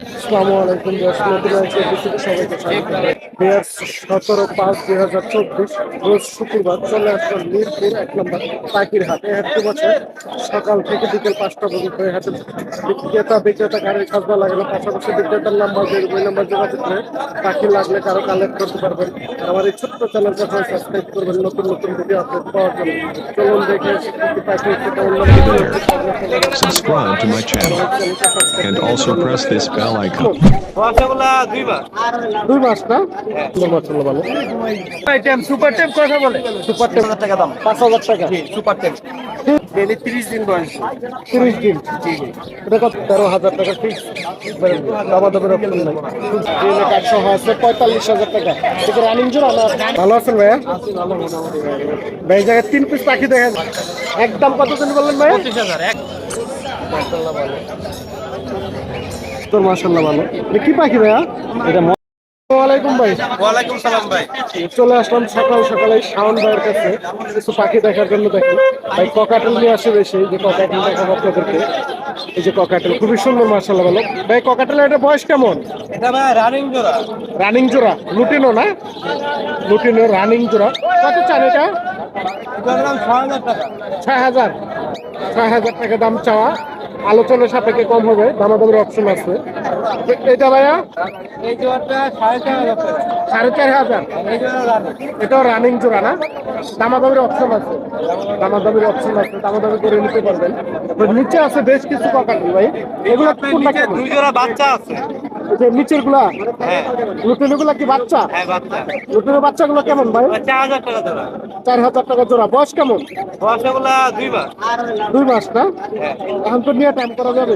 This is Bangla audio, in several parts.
আসসালামু আলাইকুম সতেরো পাঁচ দুই হাজার চব্বিশ রোজ শুক্রবার চলে আসলাম মিরপুর এক নম্বর পাখির হাটে হাটতে বছর সকাল থেকে বিকেল পাঁচটা পর্যন্ত এই হাটে বিক্রেতা বিক্রেতা গাড়ির খাজনা লাগে না পাশাপাশি বিক্রেতার নাম্বার দিয়ে ওই নাম্বার যোগাযোগ করে পাখি লাগলে কারও কালেক্ট করতে পারবেন। আমার এই ছোট্ট চ্যানেলটা সাবস্ক্রাইব করবেন নতুন নতুন ভিডিও আপলোড পাওয়ার জন্য। চলুন দেখে পাখি my channel. And also press this bell rasgulla দুই মাস। না? দুই মাস হলো ভালো। আইটেম সুপার টেম কথা বলে। সুপার টেন টাকা দাম। পাঁচ হাজার টাকা। সুপার ডেলি দিন বয়স। দিন। এটা কত? টাকা ফিক্স অপশন নাই। আছে পঁয়তাল্লিশ হাজার টাকা। এটা রানিং জোড়া না? ভালো আছেন ভাইয়া? ভাই এই জায়গায় তিন পিস পাখি দেখা যায়। একদম কত দিন বললেন ভাইয়া পঁচিশ হাজার এক। তোর মাসাল্লাহ ভালো। এটা কি পাখি ভাইয়া? এটা ওয়ালাইকুম ভাই। ওয়ালাইকুম সালাম ভাই। চলে আসলাম সকাল সকালে শাওন ভাইয়ের কাছে। কিছু পাখি দেখার জন্য দেখি ভাই ককাটেল নিয়ে আসে বেশি। যে ককাটেল দেখাবো আপনাদেরকে। এই যে ককাটেল খুবই সুন্দর মার্শাল্লাহ ভালো। ভাই ককাটেলের এটা বয়স কেমন? এটা ভাই রানিং জোড়া। রানিং জোড়া। লুটিনো না? লুটিনো রানিং জোড়া। কত চান এটা? ছয় হাজার টাকা। ছয় হাজার। ছয় হাজার টাকা দাম চাওয়া। আলোচনা সাপেক্ষে কম হবে দামাদামের অপশন আছে। এটা ভাইয়া? এই জোড়াটা সাড়ে চার হাজার এটাও রানিং জোড়া না? দামাদামের অপশন আছে। দামাদামের অপশন আছে দামাদামি করে নিতে পারবেন। নিচে আছে বেশ কিছু কাকাটি ভাই। এগুলো? দুই জোড়া বাচ্চা আছে। যে নিচেরগুলা হ্যাঁ। গুলা কি বাচ্চা? হ্যাঁ বাচ্চা। বাচ্চাগুলো কেমন ভাই? চার হাজার টাকা জোড়া। চার হাজার টাকা জোড়া। বয়স কেমন? দুই মাস। না? হ্যাঁ। এখন তো নিয়ে টাইম করা যাবে।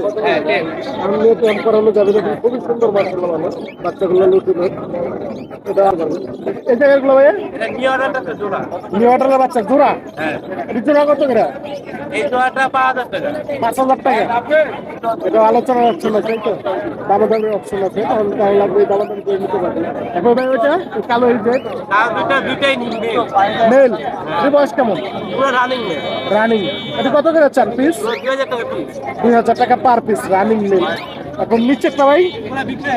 এখন নিয়ে টাইম করানো যাবে খুবই সুন্দর বাচ্চাগুলো ভালো বাচ্চাগুলো ভালো। এই জায়গাগুলো ভাই নিউ অর্ডারের বাচ্চা জোড়া? এটা জোড়া কত করে? এই জোড়াটা পাঁচ হাজার টাকা। পাঁচ হাজার টাকা? এটা আলোচনার অপশন আছে তাই তো? দামাদামের অপশন আছে লাগবে দামাদাম করে নিতে পারবে। এখন ভাই ওইটা কালো দুইটা দুইটাই নিবে মেল। বয়স কেমন? পুরো রানিং নেই রানিং এটা কত করে চান পিস দুই হাজার টাকা পার পিস রানিং মেল এখন নিচেরটা ভাই? বিক্রি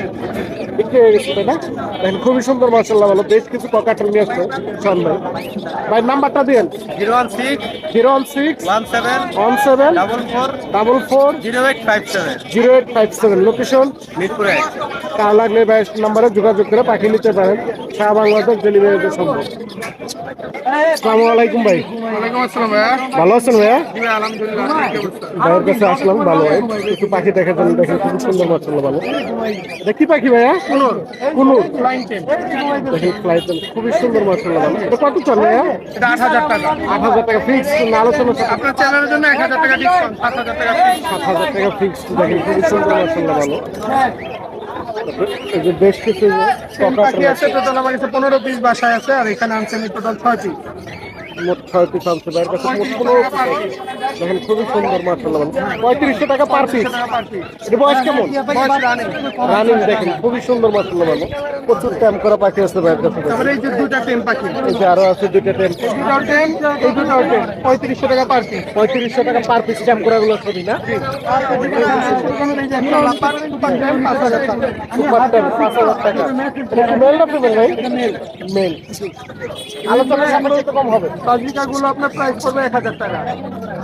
বিক্রি হয়ে গেছে তাই না? দেখেন খুবই সুন্দর মার্শাল্লাহ ভালো। বেশ কিছু পকাটেল নিয়ে আসছে শোন ভাই। ভাই নাম্বারটা দিন zero one six zero one six one seven one seven double four double four zero eight five seven. Zero eight five seven. Location? Mirpur এক। কার লাগলে ভাই নাম্বারে যোগাযোগ করে পাখি নিতে পারেন। সারা বাংলাদেশ ডেলিভারিতে সম্ভব। আসসালামু আলাইকুম ভাই। ওয়ালাইকুম আসসালাম ভাইয়া। ভালো আছেন ভাইয়া? ভাইয়ের কাছে আসলাম ভালো ভাই একটু পাখি দেখার জন্য দেখেন খুব সুন্দর মার্শাল্লাহ ভালো। দেখি পাখি ভাইয়া? কুনুর। দেখেন ফ্লাইট খুবই সুন্দর মার্শাল্লাহ ভালো। এটা কত চল ভাইয়া? এটা আট হাজার টাকা। আট হাজার টাকা ফিক্স আলোচনা সাপেক্ষে আপনার চ্যানেলের জন্য এক হাজার টাকা ডিসকাউন্ট সাত হাজার টাকা সাত হাজার টাকা ফিক্স দেখেন খুবই সুন্দর মার্শাল্লাহ ভালো। যে বেশ কিছু বাকি আছে টোটাল আমার কাছে পনেরো পিস বাসায় আছে আর এখানে আনছেন টোটাল ছয় পিস মোট ছয় পিস আনছে ভাইয়ের কাছে মোট পনেরো। দেখেন খুবই সুন্দর মার্শাল্লাহ পঁয়ত্রিশশো টাকা পার পিস এটা বয়স কেমন? রানিং দেখেন খুবই সুন্দর মার্শাল্লাহ ভালো প্রচুর টাইম করা পাখি আছে ভাইয়ের কাছে। এই যে দুটা টেম পাখি। এই যে আরও আছে দুইটা টেম। এই দুটাও টেম। পঁয়ত্রিশশো টাকা পার পিস পঁয়ত্রিশশো টাকা পার পিস টাইম করা গুলো ছবি না? মেল না ফিমেল ভাই? মেল আলোচনা সাপেক্ষে কম হবে। বাজিকা গুলো আপনার প্রাইস পড়বে এক হাজার টাকা।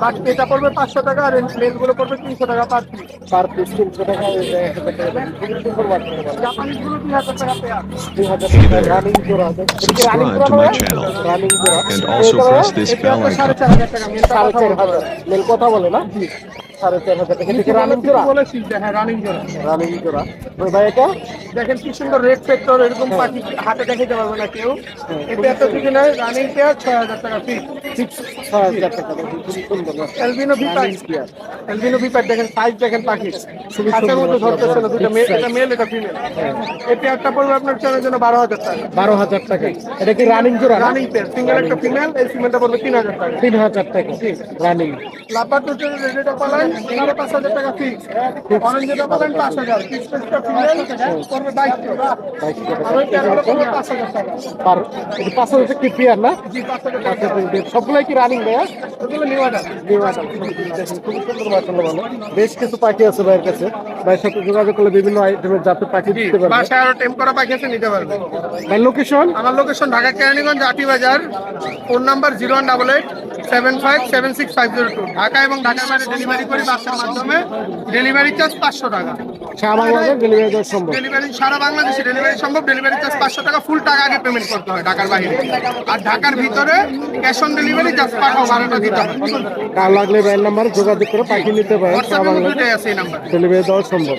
বাকি এটা পড়বে পাঁচশো টাকা আর মেলগুলো পড়বে তিনশো টাকা পার পিস পার পিস তিনশো টাকা হাজার পেয়ার দুই হাজার টাকা রানিং জোড়া running Subscribe to my channel running জোড়া। and also press this bell সাড়ে. চার হাজার টাকা মেল কথা বলে। না? সাড়ে চার হাজার টাকা। এটা রানিং জোড়া। বলেছি যে হ্যাঁ রানিং জোড়া। রানিং জোড়া। ওই ভাই এটা? দেখেন কি সুন্দর রেড ফ্যাক্টর এরকম পাখি হাতে দেখাতে পারবে না কেউ। এই পেয়ারটা যদি নেয় রানিং পেয়ার ছয় হাজার টাকা পিস সিক্স ছয় হাজার টাকা দেখুন খুবই সুন্দর এলবিনো ভিপার এলবিনো ভিপার দেখেন সাইজ দেখেন পাখি। হাতের সুন্দর ধরতেছে না দুটো মেল এটা মেল এটা ফিমেল এই পেয়ারটা পড়বে আপনার জন্য বারো হাজার টাকা। বারো হাজার টাকা। এটা কি রানিং জোড়া রানিং পেয়ার সিঙ্গেল একটা ফিমেল এই ফিমেলটা পড়বে তিন হাজার টাকা। তিন হাজার টাকা। রানিং লাপার রেডিটা পালায় পাঁচ হাজার টাকা ফিক্স অরেঞ্জ যেটা বলেন পাঁচ হাজার ফিক্স পেসটা ফিমেল পড়বে বাইশশো আর ওই পেয়ারগুলো পড়বে পাঁচ হাজার টাকা। আর পাঁচ হাজার কি পেয়ার না? জি পাঁচ হাজার টাকা। তো এই সবগুলাই কি রানিং ভাইয়া? ওগুলো নিউ অর্ডার নিউ আইটেম। দেখেন, সুন্দর মাশাআল্লাহ ভালো। বেশ কিছু পাখি আছে ভাইয়ের কাছে। ভাইয়ের সাথে যোগাযোগ করলে বিভিন্ন আইটেমের জাতের পাখি দিতে পারবে। বাসায় আরও টেম করা পাখি আছে নিতে পারবে। ভাই লোকেশন আমার location Dhaka Keraniganj Ati Bazar phone number zero one double eight seven five seven six five zero two Dhaka এবং ঢাকার বাইরে ডেলিভারি করি বাসের মাধ্যমে ডেলিভারি চার্জ পাঁচশো টাকা। সারা বাংলাদেশ ডেলিভারি দেওয়া সম্ভব। ডেলিভারি সারা বাংলাদেশে ডেলিভারি সম্ভব ডেলিভারি চার্জ পাঁচশো টাকা ফুল টাকা আগে পেমেন্ট করতে হয় ঢাকার বাইরে। আর ঢাকার ভিতরে cash on delivery just Pathao ভাড়াটা দিতে হবে কার লাগলে ভাইয়ের নাম্বারে যোগাযোগ করে পাখি নিতে পারেন। সারা বাংলাদেশ দুটোই আছে এই নাম্বার। ডেলিভারি দেওয়া সম্ভব।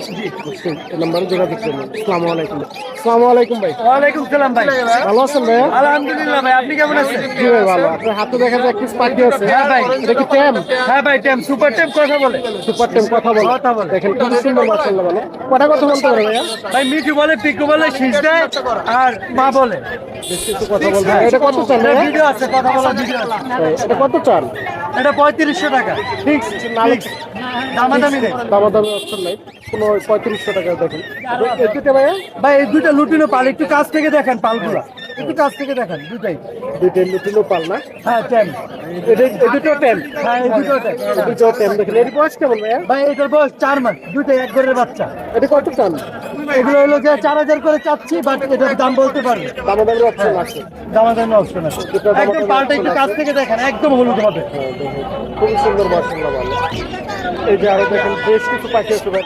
এই নাম্বারে যোগাযোগ করুন। আসসালামু আলাইকুম। আসসালামু আলাইকুম ভাই। ওয়ালাইকুম সালাম ভাই। ভালো আছেন ভাইয়া? আলহামদুলিল্লাহ ভাই আপনি কেমন আছেন? জি ভাই ভালো। আপনার হাতে দেখা যায় একটি পাখি আছে। হ্যাঁ ভাই। এটা কি ট্যাম হ্যাঁ ভাই টেম সুপার টেম কথা বলে? সুপার কথা বলে। কথা বলে। দেখেন খুব সুন্দর মাশাআল্লাহ কটা কথা বলতে পারে ভাইয়া? ভাই মিঠু বলে পিকু বলে শীষ দেয় আর মা বলে। কিছু কথা বলতে এটা কত চান ভিডিও আছে কথা বলা ভিডিও আছে। এটা কত চান এটা পঁয়ত্রিশশো টাকা। ফিক্স নালে দামাদামি নেই। দামাদামি অপশন নাই। কোনো পঁয়ত্রিশশো টাকা দেখেন। ভাইয়া? ভাই এই দুইটা লুটিনো পাল একটু কাছ থেকে দেখেন পালগুলা। একটু কাছ থেকে দেখেন দুটাই। দুইটা লুটিনো পাল না? হ্যাঁ টেম দুটো ট্যাম হ্যাঁ এই দুটো দুটো ট্যাম দেখেন এর বয়স কেমন ভাইয়া? ভাই এটার বয়স চার মাস দুইটাই এক ঘরের বাচ্চা। এটা কত চান? এগুলো হলো যে চার হাজার করে চাচ্ছি বাট এটার দাম বলতে পারবে। দামাদামি অপশন আছে। দামাদামি অপশন আছে। দুটো একদম পাল্টা একটু কাছ থেকে দেখেন একদম হলুদ হবে। হ্যাঁ। খুবই সুন্দর মাশাআল্লাহ ভালো। এই যে আরও দেখেন বেশ কিছু পাখি আছে ভাই।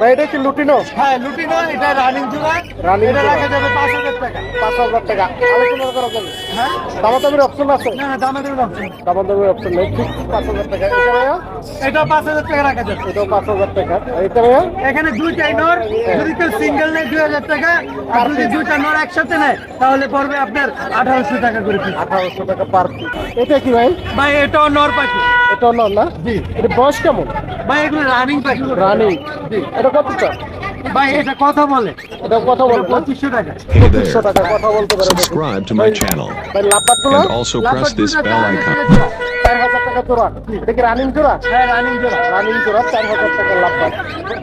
ভাই এটা কি লুটিনো? হ্যাঁ লুটিনো এটা রানিং জোড়া। Running এটা। রাখা যাবে পাঁচ হাজার টাকা। পাঁচ হাজার টাকা। আলোচনা করা যাবে হ্যাঁ? দামাদামির অপশন আছে? না অপশন দামাদামির অপশন নেই। ঠিক পাঁচ হাজার টাকা। এটা ভাইয়া? এটা পাঁচ হাজার টাকা রাখা যাবে। পাঁচ হাজার টাকা। এটা ভাইয়া? এখানে দুইটাই নর যদি কেউ সিঙ্গেল নেয় দুই হাজার টাকা আর যদি দুইটা নর একসাথে নেয় তাহলে পড়বে আপনার আঠারোশো টাকা করে পিস আঠারোশো টাকা পার এটা কি ভাই? ভাই এটাও নর পাখি। এটাও না? জি। এটা বয়স কেমন? ভাই এগুলো রানিং পাখি রানিং এটা কত চান ভাই এটা কথা বলে। এটা কথা বলে। 2500 টাকা। Hey পঁচিশশো there. টাকা কথা বলতে পারে। সাবস্ক্রাইব টু মাই চ্যানেল ভাই লাপাটগুলো and also press this bell icon. চার হাজার টাকা জোড়া। এটা কি রানিং জোড়া? হ্যাঁ রানিং জোড়া। রানিং জোড়া চার হাজার টাকা লাপাট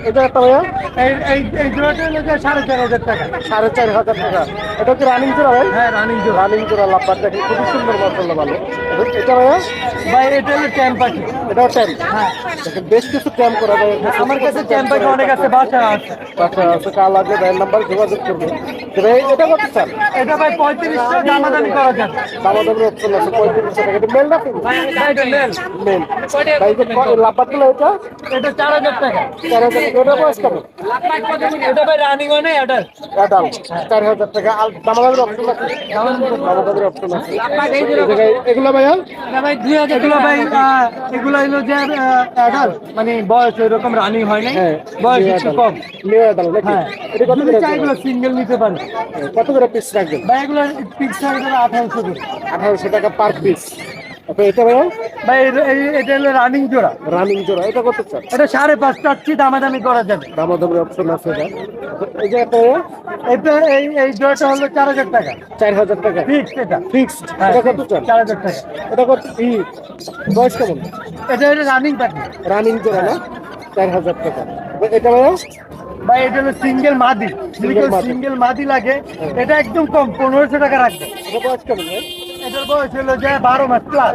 এটা একটা ভাইয়া? এই এই এই জোড়াটা যে সাড়ে চার হাজার টাকা। সাড়ে চার হাজার টাকা। এটা কি রানিং জোড়া ভাই? হ্যাঁ রানিং জোড়া। রানিং জোড়া লাপাট দেখি খুবই সুন্দর মশলা ভালো। এটা ভাইয়া? ভাই এটা হলো ট্যাম পাখি। এটাও ট্যাম হ্যাঁ। বেশ কিছু ক্যাম্প করা যায়। আমার কাছে ট্যাম পাখি অনেক আছে বাসা আছে। কাল আগে ভাইয়ের নাম্বার যোগাযোগ করবে। ভাই এটা কত স্যার? এটা ভাই পঁয়ত্রিশশো দামাদামি করা যাবে। দামাদামের অপশন আছে পঁয়ত্রিশশো টাকা। এটা মেল না এটা চার হাজার টাকা। চার হাজার ওটা বয়স কেমন এটা ভাই রানিং অনে এটা চার হাজার টাকা। আর দামাদামের অপশন আছে দামাদামের অপশন আছে এগুলো ভাইয়া ভাই দুই হাজার এগুলো ভাই এগুলো হলো যে অ্যাডাল্ট মানে বয়স ওইরকম রানিং হয় হ্যাঁ বয়স একটু কম নিউ অ্যাডাল হ্যাঁ এটা কত করে চাই এগুলো সিঙ্গেল নিতে পারে কত করে পিস রাখবেন ভাই এগুলো আঠারোশো করে আঠারোশো টাকা পার পিস? আচ্ছা এটা ভাইয়া? ভাই এটা- হলো রানিং জোড়া। রানিং জোড়া এটা কত এটা সাড়ে পাঁচ চাচ্ছি দামাদামি করা যাবে। দামাদামের অপশন আছে এটা। এই যে একটা এটা এই এই জোড়াটা হলো চার হাজার টাকা। চার হাজার টাকা। ফিক্স এটা। ফিক্সড হ্যাঁ, এটা কত চান? চার হাজার টাকা। এটা কত? ই বয়স কেমন? এটা হলো রানিং পাখি রানিং জোড়া না? চার হাজার টাকা। এটা ভাইয়া? ভাই এটা হলো সিঙ্গেল মাদি। সিঙ্গেল মাদি। লাগে এটা একদম কম পনেরোশো টাকা রাখবে। এটা বয়স কেমন ভাই? এটার বয়স হলো যে বারো মাস প্লাস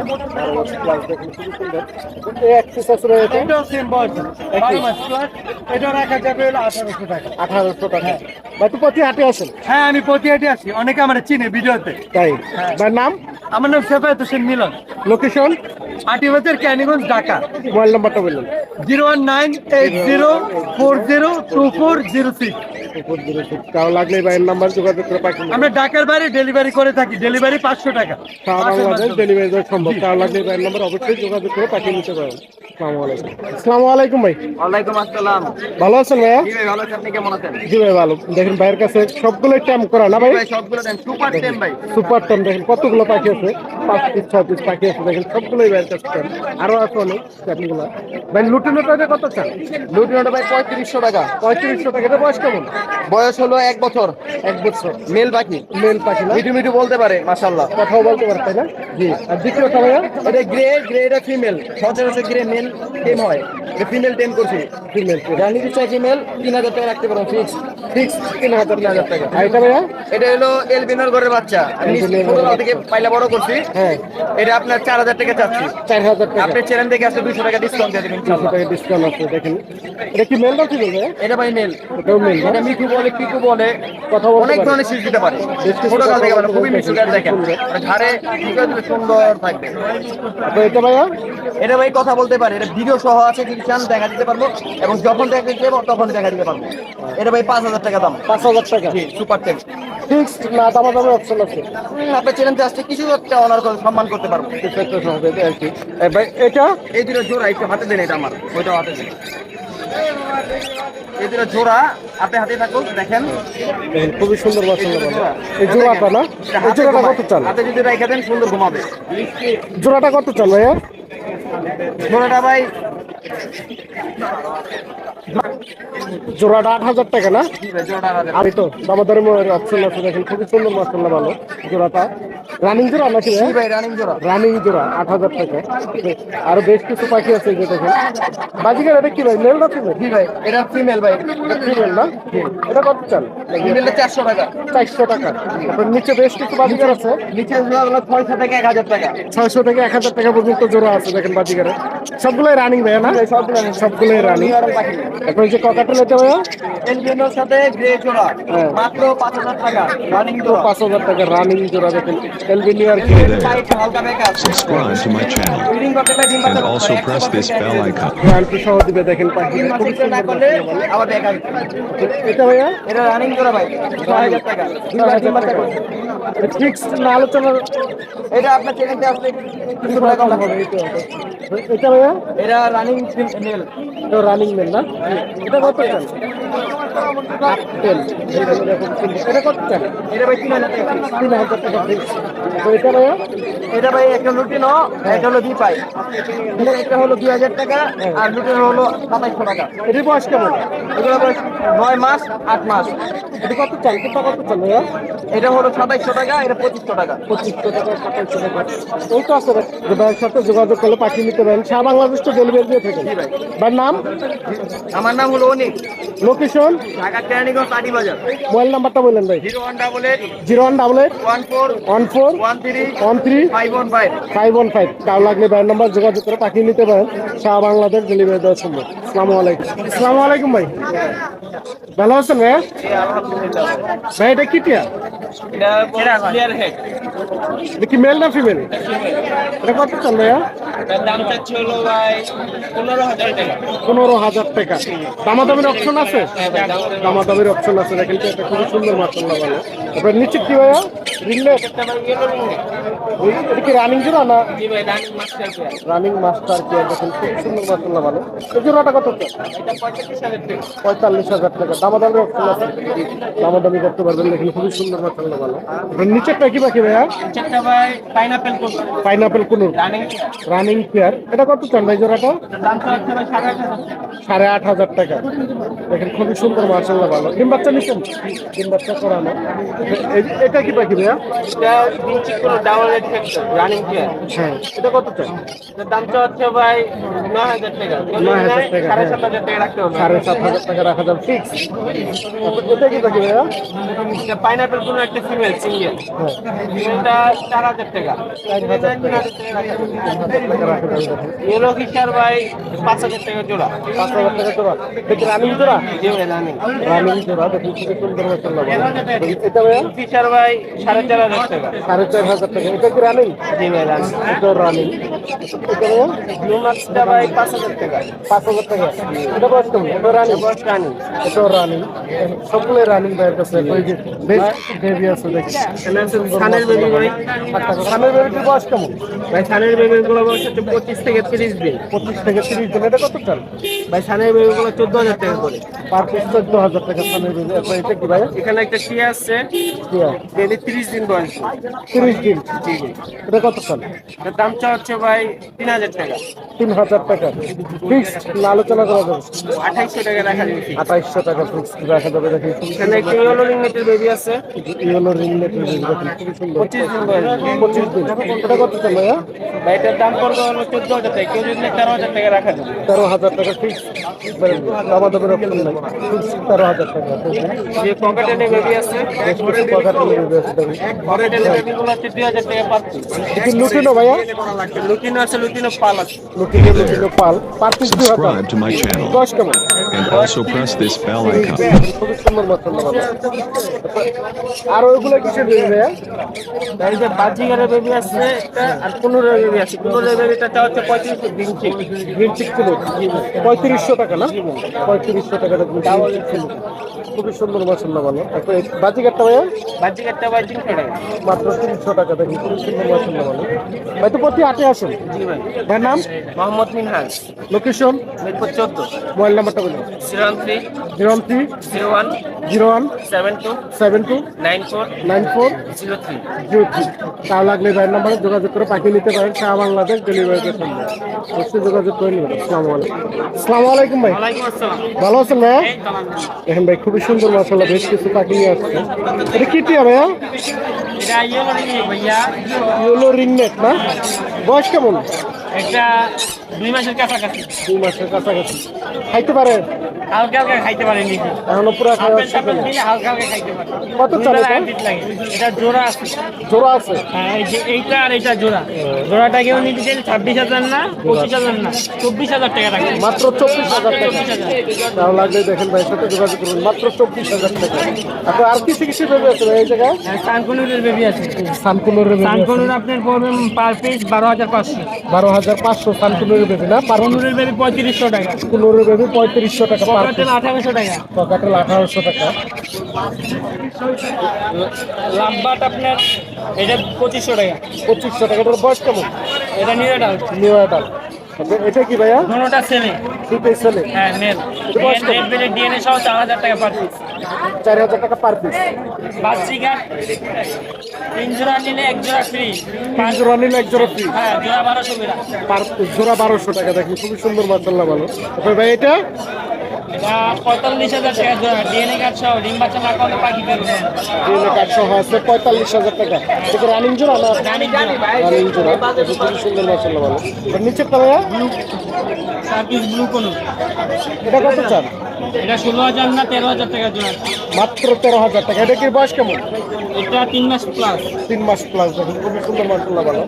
Plus দেখুন, খুবই সুন্দর। এই এক piece আছে এটাও সেম বয়স। বারো মাস প্লাস এটা রাখা যাবে হলো আঠারোশো টাকা। আঠারোশো টাকা। ভাই তো প্রতি হাটে আসেন হ্যাঁ আমি প্রতিহাটি আছি। অনেকে আমার চিনে ভিডিওতে। তাই? হ্যাঁ। নাম? আমার নাম শেফায়ত হোসেন মিলন। লোকেশন আটি বাজার ক্যানিগঞ্জ ঢাকা। মোবাইল নাম্বারটা বললেন zero one nine eight zero four zero two four zero six. কারও লাগলে ভাইয়ের নাম্বার যোগাযোগ করে পাঠিয়ে আমরা ঢাকার বাইরে ডেলিভারি করে থাকি। ডেলিভারি পাঁচশো টাকা। সারা বাংলাদেশ ডেলিভারি সম্ভব। কারও লাগলে ভাইয়ের নাম্বার অবশ্যই যোগাযোগ করে পাঠিয়ে নিতে পারেন। আসসালামু আলাইকুম। আসসালামু আলাইকুম ভাই। ওয়ালাইকুম আসসালাম। ভালো আছেন ভাইয়া? জি ভাই ভালো আছেন আপনি কেমন আছেন? জি ভাই ভালো। দেখেন ভাইয়ের কাছে সবগুলো ট্যাম্প করা না ভাই? ভাই সবগুলো দেন সুপার টেম ভাই। সুপার ট্যাম্প দেখেন কতগুলো পাখি আছে। পাঁচ পিস ছয় পিস পাখি আছে দেখেন সবগুলোই বাইরের কাছে আরও আছে অনেক ভাই লুটিনোটা কত চান? লুটিনোটা ভাই পঁয়ত্রিশশো টাকা। পঁয়ত্রিশশো টাকা এটা বয়স কেমন? বয়স হলো এক বছর। এক বছর। মেল পাখি। মেল পাখি মিঠু মিঠু বলতে পারে মাসাল্লাহ কথাও বলতে পারে তাই না? জি। আর দ্বিতীয়টা ভাইয়া? এটা গ্রে গ্রে এটা ফিমেল। সচরাচর গ্রে মেল টেম হয়। এটা ফিমেল টেম করছি। ফিমেল জানি দিচ্ছে ফিমেল তিন হাজার টাকা রাখতে পারো ফিক্স ফিক্স তিন হাজার তিন হাজার টাকা। আর এটা ভাইয়া? এটা হলো এলবিনোর ঘরের বাচ্চা। আমি ছোটবেলা থেকে পাইলা বড় করছি। হ্যাঁ। এটা আপনার চার হাজার টাকা চাচ্ছি। চার হাজার টাকা। আপনি চ্যানেল থেকে আসলে দুশো টাকা ডিসকাউন্ট দিয়ে দেবেন তিনশো টাকা ডিসকাউন্ট আছে দেখেন। এটা কি মেল ফিমেল ভাইয়া? এটা ভাই মেল এটাও মেল এটা মিঠু বলে পিকু বলে। কথা অনেক ধরনের শীষ দিতে পারে। ছোট কাল থেকে মানে খুবই মিঠু গাছ দেখেন। দিলে সুন্দর থাকবে। এটা ভাইয়া? এটা ভাই কথা বলতে পারে। এটা ভিডিও সহ আছে যদি চান দেখা দিতে পারব এবং যখন দেখা দিতে পারব তখন দেখা দিতে পারব। এটা ভাই পাঁচ হাজার টাকা দাম। পাঁচ হাজার টাকা। জি সুপার টেন ফিক্সড না অপশন আছে। আপনার চ্যানেলতে আসছে কিছু একটা অনার সম্মান করতে পারব। ভাই এটা? এই দুটো জোড়া একটু হাতে দেন এটা আমার। ওইটা হাতে দেন। এই দুটো জোড়া হাতে দেখেন। খুবই সুন্দর এই জোড়াটা না? এই জোড়াটা কত চান হাতে যদি রেখে দেন সুন্দর ঘুমাবে। জোড়াটা কত চান ভাইয়া? জোড়াটা ভাই জোড়াটা আট হাজার টাকা না? আমি তো দামাদারি অপশন আছে দেখেন খুবই সুন্দর মাসাল্লাহ ভালো জোড়াটা। রানিং জোড়া নাকি ভাই রানিং জোড়া। রানিং জোড়া আট হাজার টাকা। আর বেশ কিছু পাখি আছে যে দেখেন। বাজিকার এটা কি ভাই মেল না ফিমেল জি ভাই এটা ফিমেল ভাই। ফিমেল না? এটা কত ফিমেলটা চারশো টাকা। চারশো টাকা। তারপর নিচে বেশ কিছু বাজিকার আছে। নিচে ছয়শো থেকে এক হাজার টাকা। ছয়শো থেকে এক হাজার টাকা পর্যন্ত জোড়া আছে দেখেন বাজিকারে সবগুলোই রানিং ভাইয়া না? সবগুলোই রানিং এখন যে ককাটেল এটা এলবিনোর সাথে গ্রে জোড়া। হ্যাঁ। মাত্র পাঁচ হাজার টাকা রানিং জোড়া। পাঁচ হাজার টাকা রানিং জোড়া দেখেন। এলবিনিয়ার কি Hey there. সাইড হালকা বেকার Subscribe to my channel breeding করতে পারে and also press this bell icon. Guarantee সহ দিবে দেখেন পাখি। না করলে আবার এটা ভাইয়া? এটা রানিং জোড়া ভাই। টাকা। দুইবার করছে। না আলোচনার এটা আপনার চ্যানেলতে আসলে কিছু টাকা কম হবে। এটা ভাইয়া? এটা রানিং মেল এটা রানিং মেল না? এটা কত চান তেল এটা কত এটা ভাই তিন হাজার টাকা। তিন হাজার টাকা ফিক্স তো এটা ভাইয়া? এটা ভাই একটা লুটিনো একটা হলো পাই একটা হলো দুই হাজার টাকা আর লুটিনো হলো সাতাইশশো টাকা। এটির বয়স কেমন? এগুলো বয়স নয় মাস আট মাস। এটা কত কোনটা কত চান ভাইয়া? এটা হলো সাতাইশশো টাকা এটা পঁচিশশো টাকা। পঁচিশশো টাকা সাতাইশশো টাকা। ওই তো আছে। যে ভাইয়ের সাথে যোগাযোগ করলে পাখি নিতে পারেন। সারা বাংলাদেশ তো ডেলিভারি দিয়ে থাকেন। ভাইয়ের নাম? আমার নাম হলো অনিক। লোকেশন ঢাকা কেরানীগঞ্জ বাজার মোবাইল নাম্বারটা বললেন ভাই। Zero one double eight zero one double eight? One four one four? One three five one five কার লাগলে নাম্বার যোগাযোগ করে নিতে পারেন। সারা বাংলাদেশ ডেলিভারি দেওয়া সম্ভব আসসালামু আলাইকুম। আসসালামু আলাইকুম ভাই। ভালো আছেন ভাইয়া? ভাই এটা কি টিয়া? এটা কি মেল না ফিমেল এটা কত চান ভাইয়া? পনেরো হাজার টাকা। দামাদামির অপশন আছে? দামাদামির অপশন আছে। দেখেন এটা খুবই সুন্দর মাসাল্লাহ ভালো নিচে কি ভাইয়া? রিংলেট কি রানিং জোড়া না? রানিং মাস্টার দেখেন খুব সুন্দর মাসাল্লাহ ভালো। এই জোড়াটা কত এটা পঁয়তাল্লিশ হাজার টাকা। অপশন আছে। দামাদামি করতে পারবেন দেখেন খুবই সুন্দর মাসাল্লাহ ভালো। নিচেরটা কি বাকি ভাইয়া? চারটা ভাই পাইনাপেল পাইনাপেল কোন রানিং পেয়ার এটা কত চান ভাই জোড়াটা? সাড়ে আট হাজার। টাকা। দেখেন খুবই সুন্দর মার্শাল্লাহ ভালো। ডিম বাচ্চা নিচ্ছেন ডিম বাচ্চা করানো। এটা কি পাখি ভাইয়া? এটা বিঞ্চিক কোনো ডাবল রেড রানিং হ্যাঁ। এটা কত চাই? এটার দাম ভাই নয় হাজার টাকা। নয় হাজার টাকা, সাড়ে হ্যাঁ। সাত হাজার টাকা রাখতে হবে। সাড়ে সাত হাজার টাকা রাখা যাবে। ফিক্স এটা কি এটা পাইনাপেল কোনো একটা ফিমেল সিঙ্গেল হ্যাঁ। চার হাজার টাকা। চার হাজার টাকা। ইয়েলো ফিশার ভাই পাঁচ হাজার টাকা জোড়া। পাঁচ হাজার টাকা জোড়া। এটা রানিং জোড়া? জি ভাই রানিং রানিং জোড়া। খুবই সুন্দর এটা ভাই সাড়ে চার হাজার টাকা। সাড়ে চার হাজার টাকা এটা কি রানিং জি ভাই রানিং এটা রানিং এটা ভাইয়া ব্লু মাছটা ভাই পাঁচ হাজার টাকা পাঁচ হাজার টাকা এটা বয়স কেমন এটা রানিং বয়স রানিং এটাও রানিং সবগুলোই রানিং বাইরের কাছে ওই বেবি আছে। দেখি সানের বেবি করি আচ্ছা সানের বেবিটির বয়স কেমন ভাই সানের বেবিগুলো বয়স হচ্ছে পঁচিশ থেকে তিরিশ দিন পঁচিশ থেকে তিরিশ দিন এটা কত চান ভাই সানের বেবিগুলো চোদ্দ হাজার টাকা করে পার পিস চোদ্দ হাজার টাকা সানের বেবি এটা কি ভাই এখানে একটা টিয়া। আসছে ডেলি তিরিশ দিন বয়স। তিরিশ দিন। এটা কত চান এটার দামটা হচ্ছে ভাই তিন হাজার টাকা। তিন হাজার টাকা। ফিক্স না আলোচনা করা যাবে? আঠাইশশো টাকা রাখা যাবে আঠাইশশো টাকা ফিক্স রাখা যাবে দেখি। এখানে একটা ইয়েলো রিংনেটের বেবি আছে। ইয়েলো রিংনেটের বেবি দেখুন। খুবই সুন্দর পঁচিশ দিন। পঁচিশ দিন। এটা কত চান ভাইয়া? ভাই এটার দাম পড়বে হলো চোদ্দ হাজার টাকা। কেউ যদি তেরো হাজার টাকা রাখা যাবে। তেরো হাজার টাকা ফিক্স দামা দামের অপশন নাই। ফিক্স তেরো হাজার টাকা। যে পকেটের বেবি আছে। পকেটের বেবি আছে দেখুন হচ্ছে দুই হাজার টাকা পার লুটিনো ভাইয়া? লুটিনো আছে লুটিনো পাল আছে। লুটিনো লুটিনো পাল। পার পিস দুই হাজার Subscribe to my channel দশ কেমন? and also press this bell icon. খুবই সুন্দর মশলা আর ওইগুলো কিসের বেবি ভাইয়া? এই যে বাজিগারের বেবি আছে একটা আর পনেরো বেবি আছে। পনেরো বেবিটা হচ্ছে পঁয়ত্রিশ দিন ঠিক গ্রিন চিক কিলো পঁয়ত্রিশশো টাকা না? পঁয়ত্রিশশো টাকা দেখুন কিলো খুবই সুন্দর মশলা ভালো তারপরে বাজিঘাটটা ভাইয়া? বাজিগারটা ভাই তিনশো টাকা মাত্র তিনশো টাকা সুন্দর ভালো ভাই তো প্রতি আটে আসুন। জি ভাই। ভাই নাম? মোহাম্মদ মিনহাজ। লোকেশন মিরপুর চোদ্দ। মোবাইল নাম্বারটা বলুন। Zero three. Zero three. Zero one. Zero one. Seven two. Seven two. Nine four. Nine four. Zero three. Zero three. তা লাগলে ভাইয়ের নাম্বারে যোগাযোগ করে পাঠিয়ে নিতে পারেন সারা বাংলাদেশ ডেলিভারিতে সম্ভব অবশ্যই যোগাযোগ করে নেবেন। আসসালামু আলাইকুম। আসসালামু আলাইকুম ভাই। ভালো আছেন ভাইয়া? দেখেন ভাই খুবই সুন্দর মশলা বেশ কিছু পাখি নিয়ে আসছে। এটা কি টিয়া ভাইয়া? এটা ইয়ে ইয়েলো রিংনেট না? বয়স কেমন? একটা দুই মাসের কাছাকাছি। দুই মাসের কাছাকাছি। খাইতে পারে? হালকা হালকা খাইতে পারেনি এখনও পুরো খাওয়া হালকা হালকা খাইতে পারে। কত চাল এটা? লাগে। এটা জোড়া আছে। জোড়া আছে? হ্যাঁ এইটা আর এইটা জোড়া। জোড়াটা কেউ নিতে চাইলে ছাব্বিশ হাজার না পঁচিশ হাজার না চব্বিশ হাজার টাকা রাখবে মাত্র চব্বিশ হাজার টাকা। তাহলে লাগলে দেখেন ভাই সাথে যোগাযোগ করুন। মাত্র চব্বিশ হাজার টাকা। আপনার আর কিছু কিছু ভেবে আছে এই জায়গায়? সানকনুরের বেবি আছে। সানকুনুরের বেবি আপনার পড়বেন পার পিস বারো হাজার পাঁচশো। বারো হাজার পাঁচশো সানকুনুরের বেবি না? পার বেবি পঁয়ত্রিশশো টাকা। কুনুরের বেবি পঁয়ত্রিশশো টাকা আঠারোশো টাকা। পকেটেল আঠারোশো টাকা। লাভবাট আপনার এটা পঁচিশশো টাকা। পঁচিশশো টাকা এটার বয়স কেমন? এটা নিউ অ্যাডাল্ট। নিউ অ্যাডাল এটা কি ভাইয়া? দুটোটা ছেলে দুটোই ছেলে হ্যাঁ মেল বেলে ডিএনএ সহ চার হাজার টাকা পার পিস চার হাজার টাকা পার পিস বাচ্চিকার তিন জোড়া নিলে এক জোড়া ফ্রি পাঁচ জোড়া নিলে এক জোড়া ফ্রি হ্যাঁ জোড়া বারোশো টাকা পার জোড়া বারোশো টাকা। দেখুন খুবই সুন্দর মাশাআল্লাহ ভালো। ভাই এটা? পঁয়তাল্লিশ হাজার টাকা জোড়া। ডিএনএ কার্ড সহ ডিম বাচ্চা না করলে পাখি ডিএনএ কার্ড সহ আছে পঁয়তাল্লিশ হাজার টাকা। এটা রানিং জোড়া না? রানিং জোড়া। রানিং জোড়া। দেখুন খুবই সুন্দর মাসাল্লাহ ভালো। আর নিচের টা ভাইয়া? চার পিস ব্লু কোনো। এটা কত চান? এটা ষোলো হাজার না তেরো হাজার টাকা জোড়া। মাত্র তেরো হাজার টাকা। এটা কি বয়স কেমন? এটা তিন মাস প্লাস তিন মাস প্লাস দেখুন খুবই সুন্দর মাসাল্লাহ ভালো।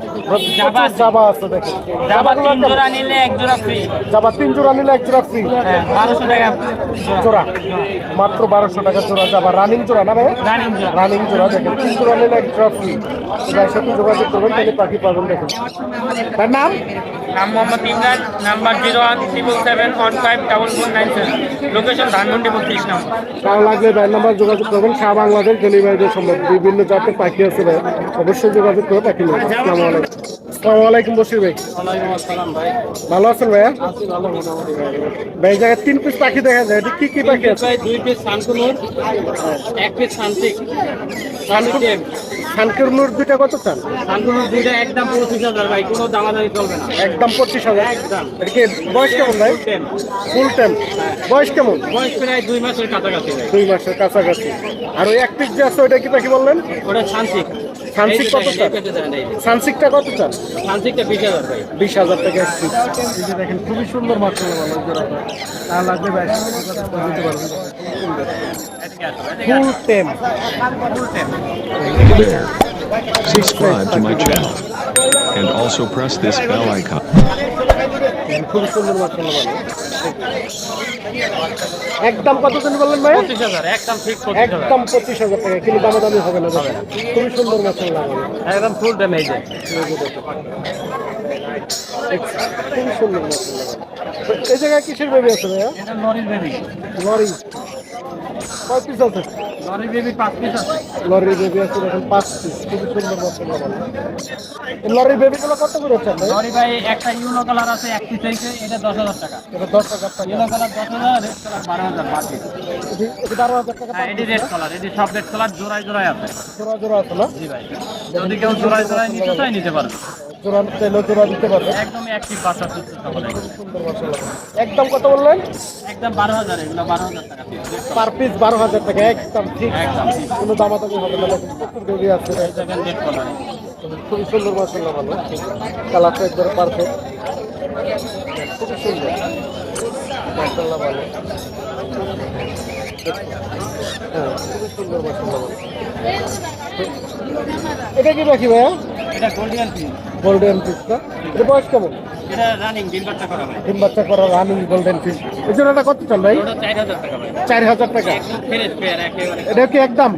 জাবা। জাবা আছে দেখুন। জাবাগুলো তিন জোড়া নিলে এক জোড়া ফ্রি জাবা তিন জোড়া নিলে এক জোড়া ফ্রি হ্যাঁ বারোশো টাকা জোড়া মাত্র বারোশো টাকা জোড়া যাবা রানিং জোড়া না ভাই? রানিং জোড়া দেখেন। তিন জোড়া নিলে এক জোড়া ফ্রি যার সাথে যোগাযোগ করবেন তাহলে পাখি পাবেন দেখুন। তার নাম? নাম Mohammad Imran number zero one triple seven one five double four nine seven location Dhanmondi বত্রিশ নাম্বার। কারও লাগলে ব্যান নাম্বার যোগাযোগ করবেন। সারা বাংলাদেশ ডেলিভারি দেওয়া সম্ভব বিভিন্ন জাতের পাখি আছে ভাই। অবশ্যই যোগাযোগ করে পাখি নেবেন। আসসালামু আলাইকুম। আসসালামু আলাইকুম বসির ভাই। ওয়ালাইকুম আসসালাম ভাই। ভালো আছেন ভাইয়া? ভাই। এই জায়গায় তিন পিস পাখি দেখা যায়। এটা কি কি পাখি আছে? দুই পিস সানকুনুর এক পিস সানসিক সানকুনুর খানকিরনুর দুইটা কত চান? দুইটা একদম পঁচিশ হাজার ভাই। কোনো দামাদামি চলবে না। একদম পঁচিশ হাজার। এটা কি বয়স কেমন ভাই? ফুল টাইম বয়স কেমন? বয়স প্রায় দুই মাসের কাছাকাছি দুই মাসের কাছাকাছি। আর ওই এক পিস যে আছে ওইটা কি পাখি বললেন? ওটা সানসিক। সানসিক কত চান? সানসিকটা কত চান? সানসিকটা বিশ হাজার ভাই। বিশ হাজার টাকা এক পিস এই যে দেখেন খুবই সুন্দর মাছ লাগবে ভাই ফুল টেম Subscribe to my channel and also press this bell icon. সুন্দর মাছ ভালো একদম কত দিন বললেন ভাই? পঁচিশ হাজার একদম পঁচিশ হাজার। একদম পঁচিশ হাজার টাকা কিন্তু দামাদামি হবে না দাদা খুবই সুন্দর মাছ একদম ফুল ড্যামেজ খুবই সুন্দর মাছ এই জায়গায় কিসের বেবি আছে ভাইয়া? এটা বেবি লরি কয় পিস আছে? লরি বেবি পাঁচ পিস আছে। লরির বেবি আছে দেখেন পাঁচ পিস খুবই সুন্দর মাসাল্লাহ ভালো এই বেবিগুলো কত করে হচ্ছে লরি ভাই একটা ইউনো কালার আছে এক পিস হয়েছে এটা দশ হাজার টাকা। এটা দশ হাজার টাকা। ইউনো কালার দশ হাজার রেড কালার বারো হাজার বাদ দিয়ে। এটি এটি বারো হাজার টাকা হ্যাঁ এটি রেড কালার এটি সব রেড কালার জোড়ায় জোড়ায় আছে। জোড়া জোড়া আছে না? জি ভাই। যদি কেউ জোড়ায় জোড়ায় নিতে চায় নিতে পারবে। জোড়া চাইলেও জোড়া দিতে পারবে। একদমই অ্যাক্টিভ বাচ্চা সুন্দর মাসাল্লাহ একদম কত বললেন? একদম বারো হাজার এগুলো বারো হাজার টাকা। পার পিস বারো হাজার টাকা একদম ঠিক। একদম কোনো দামাদামি হবে না প্রচুর আছে। খুবই সুন্দর মাসাল্লাহ ভালো। কালারটা একবারে পারফেক্ট খুবই সুন্দর। ভালো। হ্যাঁ খুবই সুন্দর ভালো। এটা কি রাখি ভাইয়া? এটা গোল্ডিয়ান পিস গোল্ডেন পিসটা এটা বয়স কেমন? ডিম বাচ্চা করা রানিং গোল্ডেন এই জন্য কত চান ভাই? চার হাজার টাকা একদম এটা কি একদম?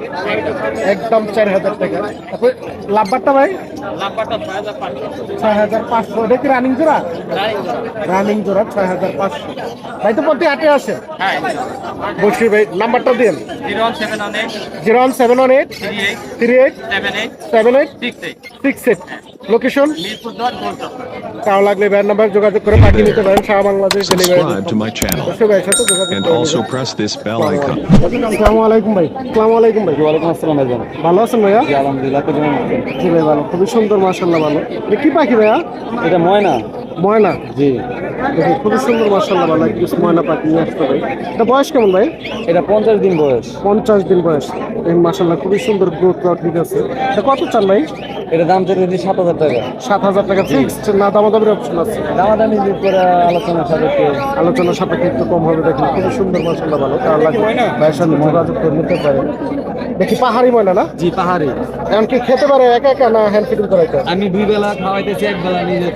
একদম চার হাজার টাকা। তারপরে লাভবারটা ভাই? ছয় হাজার পাঁচশো। ছয় হাজার এটা কি রানিং জোড়া? রানিং জোড়া। ছয় হাজার পাঁচশো। ভাই তো প্রতি আটে আছে হ্যাঁ বসির ভাই নাম্বারটা দিন। Zero one seven one eight three eight seven eight seven eight six eight six eight location তাও লাগলে ব্যান্ড নাম্বার যোগাযোগ করে পাঠিয়ে নিতে পারেন। সারা Bangladesh delivery Subscribe to my channel. অবশ্যই ভাইয়ের সাথে যোগাযোগ and করে also নেবেন। press this bell icon. আসসালামু আলাইকুম ভাই। আসসালামু আলাইকুম ভাই। ওয়ালাইকুম আসসালাম ভাইজান। ভালো আছেন ভাইয়া? আলহামদুলিল্লাহ জি ভাই ভালো। খুবই সুন্দর মার্শাল্লাহ ভালো। এটা কি পাখি ভাইয়া? এটা ময়না। ময়না? জি। দেখুন খুবই সুন্দর মার্শাল্লাহ ভালো। একটু ময়না পাখি নিয়ে আসতে ভাই এটা বয়স কেমন ভাই? এটা পঞ্চাশ দিন বয়স। পঞ্চাশ দিন বয়স। এই মার্শাল্লাহ খুবই সুন্দর গ্রোথ ঠিক আছে এটা কত চান ভাই? এটা দাম চলে দিচ্ছি সাত হাজার টাকা। সাত হাজার টাকা ফিক্সড না দামাদামির অপশন আছে? দামাদামি করে আলোচনা সাপেক্ষে। আলোচনা সাপেক্ষে একটু কম হবে দেখুন খুবই সুন্দর মশলা ভালো। তার লাগবে ভাইয়ের সাথে যোগাযোগ করে নিতে পারেন। দেখি পাহাড়ি ময়না না? জি পাহাড়ি। এমনকি খেতে পারে একা একা না হ্যান্ড ফিটিং করাইতে? আমি দুই বেলা খাওয়াইতেছি এক বেলা নিজে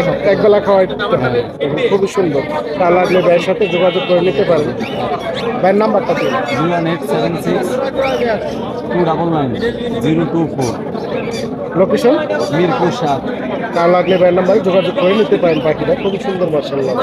এক- একবেলা খাওয়াইতে হয়। খুবই সুন্দর। তার লাগলে ভাইয়ের সাথে যোগাযোগ করে নিতে পারেন। ভাইয়ের নাম্বারটা দিন zero eight seven six two double nine zero two four. Location? Mirpur সাত। তার লাগলে ভাইয়ের নাম্বারে যোগাযোগ করে নিতে পারেন পাখিটা খুবই সুন্দর মার্শাল্লাহ